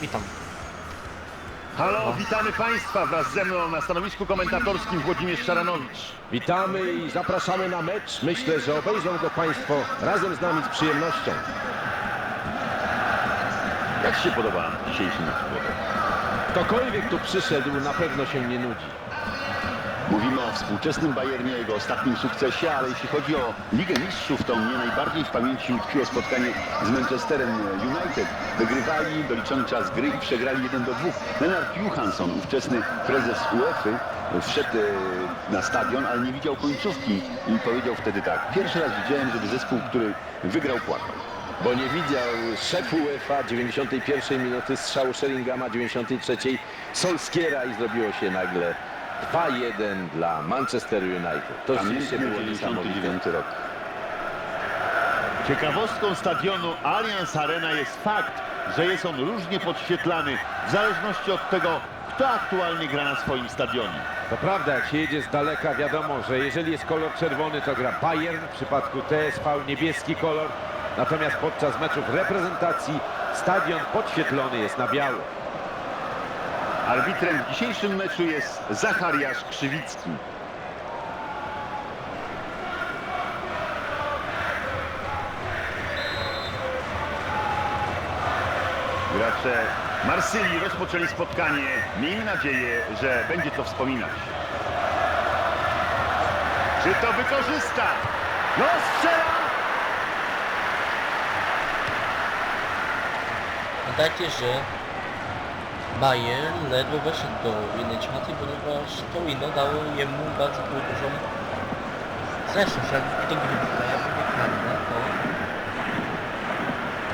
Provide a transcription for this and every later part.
Witam. Halo, witamy Państwa wraz ze mną na stanowisku komentatorskim Włodzimierz Szaranowicz. Witamy i zapraszamy na mecz. Myślę, że obejrzą go Państwo razem z nami z przyjemnością. Jak się podoba dzisiejszy mecz? Włodek? Ktokolwiek tu przyszedł, na pewno się nie nudzi. Mówimy o współczesnym Bayernie, jego ostatnim sukcesie, ale jeśli chodzi o Ligę Mistrzów, to mnie najbardziej w pamięci utkwiło spotkanie z Manchesterem United. Wygrywali doliczony czas gry i przegrali 1 do 2. Lennart Johansson, ówczesny prezes UEFA, wszedł e, na stadion, ale nie widział końcówki i powiedział wtedy tak. Pierwszy raz widziałem, żeby zespół, który wygrał, płakał. Bo nie widział szef UEFA 91 minuty strzału Sheringhama 93 Solskiera i zrobiło się nagle 2-1 dla Manchester United. To rzeczywiście było niesamowite. 99 rok. Ciekawostką stadionu Allianz Arena jest fakt, że jest on różnie podświetlany w zależności od tego, kto aktualnie gra na swoim stadionie. To prawda, jak się jedzie z daleka, wiadomo, że jeżeli jest kolor czerwony, to gra Bayern, w przypadku TSV niebieski kolor, natomiast podczas meczów reprezentacji stadion podświetlony jest na biało. Arbitrem w dzisiejszym meczu jest Zachariasz Krzywicki. Gracze Marsylii rozpoczęli spotkanie. Miejmy nadzieję, że będzie to wspominać. Czy to wykorzysta? No strzela! Pamiętajcie, że Bayern ledwo weszedł do jednej czwartej, ponieważ Torino dało jemu bardzo dużą zresztą, że jak do gry wygrają wygrane, to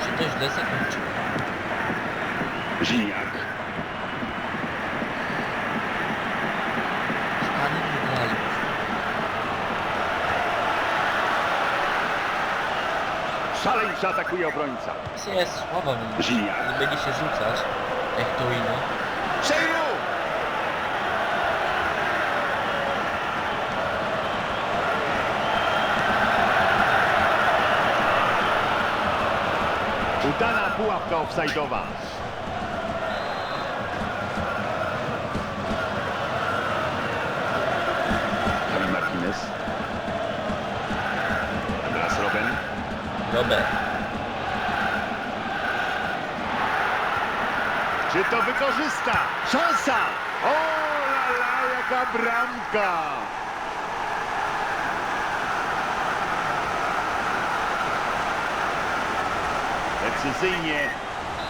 się to źle zakończy. Żiniak. Stany wygrali. Szaleńczo atakuje obrońca. Jest słaba, będzie się rzucać jak Torino. Szejru! Udana pułapka offside'owa. Javi Martinez. Teraz Robben. Robert. Czy to wykorzysta? Szansa! O, la, la, jaka bramka! Precyzyjnie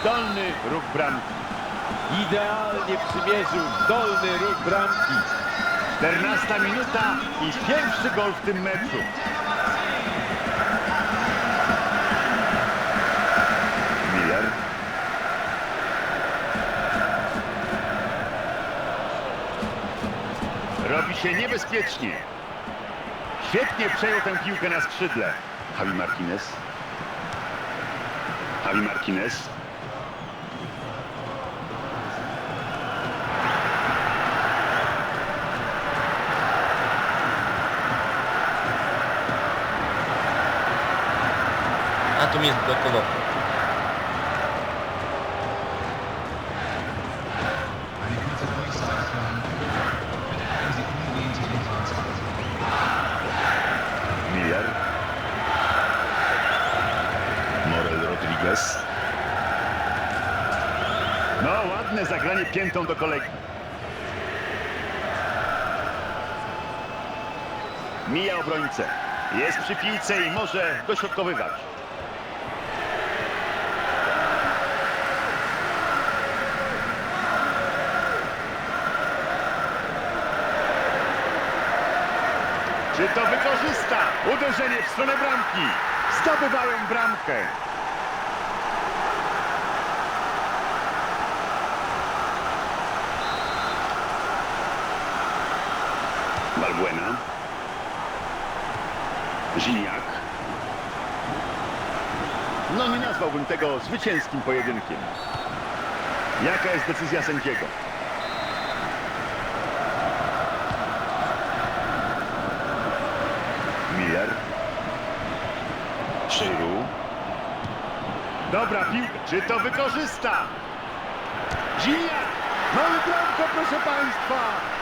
dolny róg bramki. Idealnie przymierzył dolny róg bramki. 14 minuta i pierwszy gol w tym meczu. Miller. Robi się niebezpiecznie. Świetnie przejął tę piłkę na skrzydle. Javi Martinez. Javi Martinez. A tu mnie zblokował. Miller. Morel Rodriguez. No, ładne zagranie piętą do kolegi. Mija obrońcę. Jest przy piłce i może dośrodkowywać. Czy to wykorzysta? Uderzenie w stronę bramki. Zdobywają bramkę. Balbuena. Gignac. No nie nazwałbym tego zwycięskim pojedynkiem. Jaka jest decyzja sędziego? Miller. Szyru. Dobra piłka. Czy to wykorzysta? Gignac! Mamy bramkę, proszę Państwa!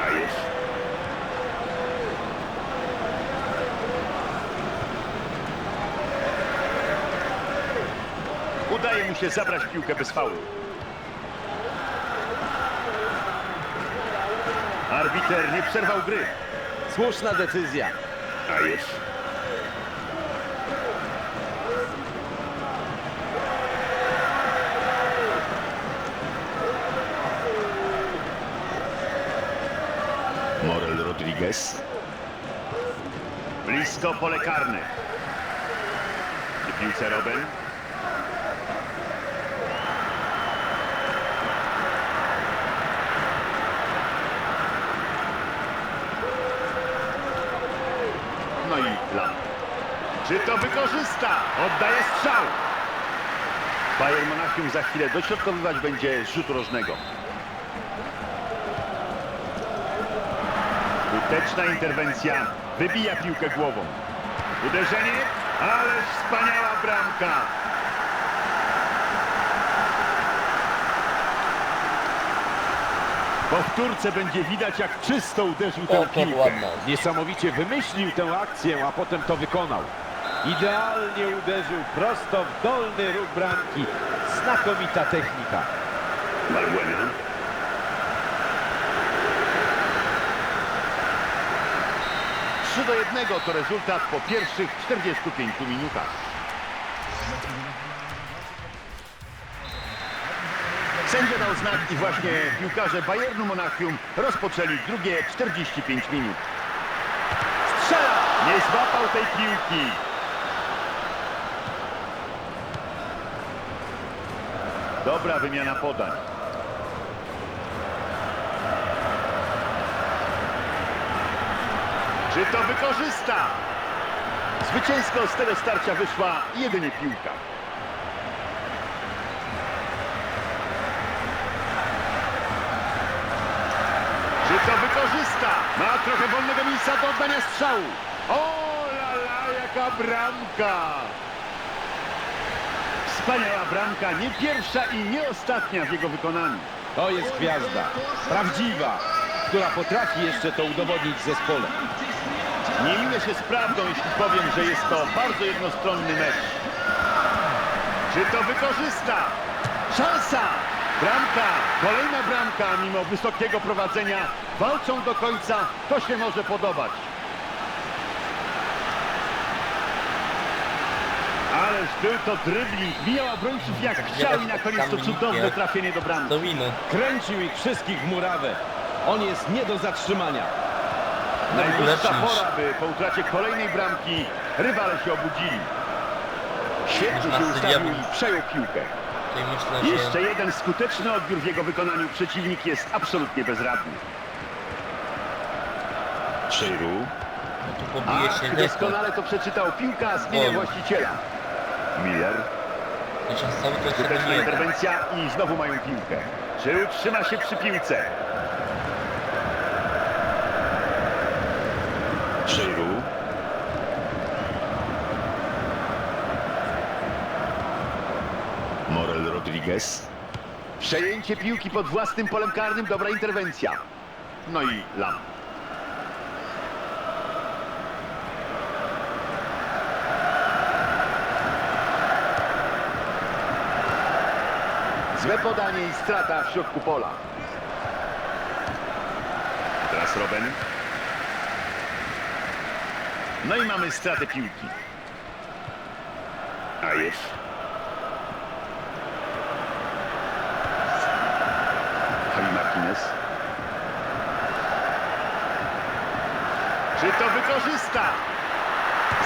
A jest. Udaje mu się zabrać piłkę bez faulu. Arbiter nie przerwał gry. Słuszna decyzja. A jest. Morel Rodriguez. Blisko pole karne. Piłce Robin. No i Lam. Czy to wykorzysta? Oddaje strzał. Bayern Monachium za chwilę dośrodkowywać będzie z rzutu rożnego. Skuteczna interwencja. Wybija piłkę głową. Uderzenie, ależ wspaniała bramka. Powtórce będzie widać, jak czysto uderzył tę piłkę. Niesamowicie wymyślił tę akcję, a potem to wykonał. Idealnie uderzył prosto w dolny róg bramki. Znakomita technika. Trzy do jednego to rezultat po pierwszych 45 minutach. Sędzia dał znak i właśnie piłkarze Bayernu Monachium rozpoczęli drugie 45 minut. Strzela! Nie złapał tej piłki. Dobra wymiana podań. Czy to wykorzysta? Zwycięsko z tego starcia wyszła jedynie piłka. Czy to wykorzysta? Ma trochę wolnego miejsca do oddania strzału. O la la, jaka bramka! Wspaniała bramka, nie pierwsza i nie ostatnia w jego wykonaniu. To jest gwiazda. Prawdziwa, która potrafi jeszcze to udowodnić w zespole. Nie minę się z prawdą, jeśli powiem, że jest to bardzo jednostronny mecz. Czy to wykorzysta? Szansa! Bramka! Kolejna bramka, mimo wysokiego prowadzenia. Walczą do końca, to się może podobać. Ależ był to dribbling, mijał obrońców jak chciał i na koniec to cudowne trafienie do bramki. Kręcił ich wszystkich w murawę. On jest nie do zatrzymania. Najwyższa lepszy niż- pora, by po utracie kolejnej bramki rywale się obudzili. Świetnie się ustawił i przejął piłkę. Myślę, że Jeszcze jeden skuteczny odbiór w jego wykonaniu. Przeciwnik jest absolutnie bezradny. Szyru. no tu pobije się Ach, deskę. doskonale to przeczytał. Piłka zmienia właściciela. Miller. Chociaż cały Skuteczna jeden. interwencja i znowu mają piłkę. Czy utrzyma się przy piłce? Szyru. Morel Rodriguez. Przejęcie piłki pod własnym polem karnym, dobra interwencja. No i Lam. Złe podanie i strata w środku pola. Teraz Robben. No i mamy stratę piłki. A jest. Javi Martinez. Czy to wykorzysta?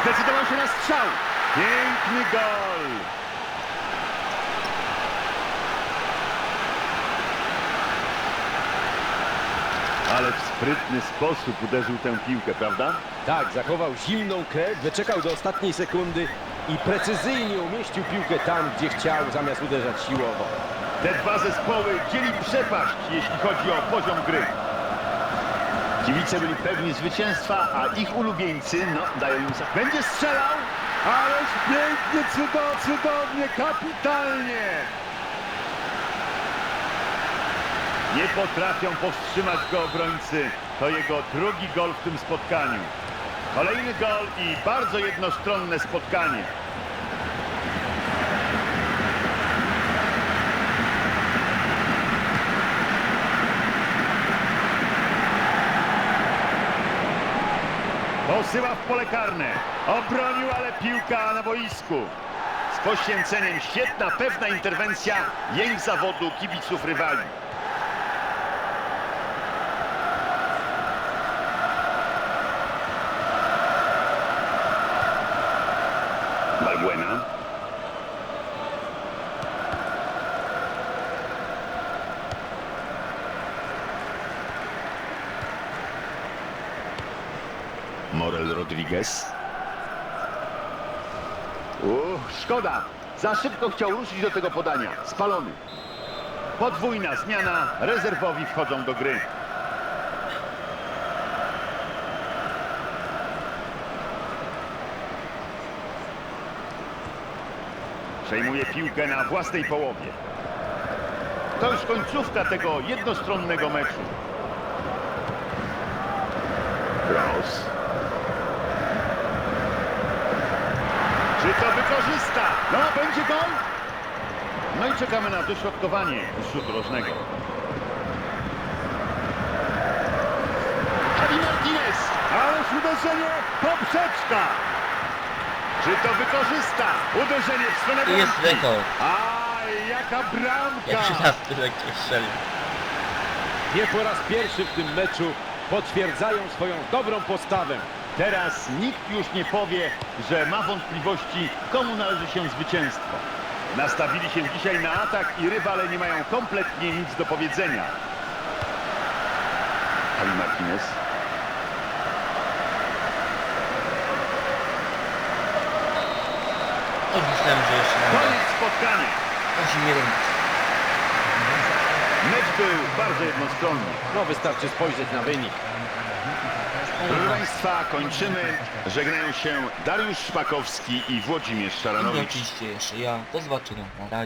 Zdecydował się na strzał. Piękny gol. Ale w sprytny sposób uderzył tę piłkę, prawda? Tak, zachował zimną krew, wyczekał do ostatniej sekundy i precyzyjnie umieścił piłkę tam, gdzie chciał, zamiast uderzać siłowo. Te dwa zespoły dzieli przepaść, jeśli chodzi o poziom gry. Kibice byli pewni zwycięstwa, a ich ulubieńcy, no, dają im... za- Będzie strzelał! Ależ pięknie, cudownie, cudownie, kapitalnie! Nie potrafią powstrzymać go obrońcy. To jego drugi gol w tym spotkaniu. Kolejny gol i bardzo jednostronne spotkanie. Posyła w pole karne. Obronił, ale piłka na boisku. Z poświęceniem świetna, pewna interwencja jej zawodu kibiców rywali. Balbuena. Morel Rodriguez. Uch, szkoda. Za szybko chciał ruszyć do tego podania. Spalony. Podwójna zmiana. Rezerwowi wchodzą do gry. Przejmuje piłkę na własnej połowie. To już końcówka tego jednostronnego meczu. Cross. Czy to wykorzysta? No, będzie gol? No i czekamy na dośrodkowanie rzutu rożnego. Javi Martinez! Ależ uderzenie poprzeczka! Czy to wykorzysta? Uderzenie w stronę jest rekord. Aj, jaka bramka! Jak się tyle strzelił. Nie po raz pierwszy w tym meczu potwierdzają swoją dobrą postawę. Teraz nikt już nie powie, że ma wątpliwości, komu należy się zwycięstwo. Nastawili się dzisiaj na atak i rywale nie mają kompletnie nic do powiedzenia. Javi Martinez. O, myślałem, że jeszcze będzie. Koniec spotkania. 8-1. Mecz był bardzo jednostronny. No wystarczy spojrzeć na wynik. Proszę Państwa, kończymy. Żegnają się Dariusz Szpakowski i Włodzimierz I Szaranowicz. oczywiście jeszcze ja. Do zobaczenia. Na razie.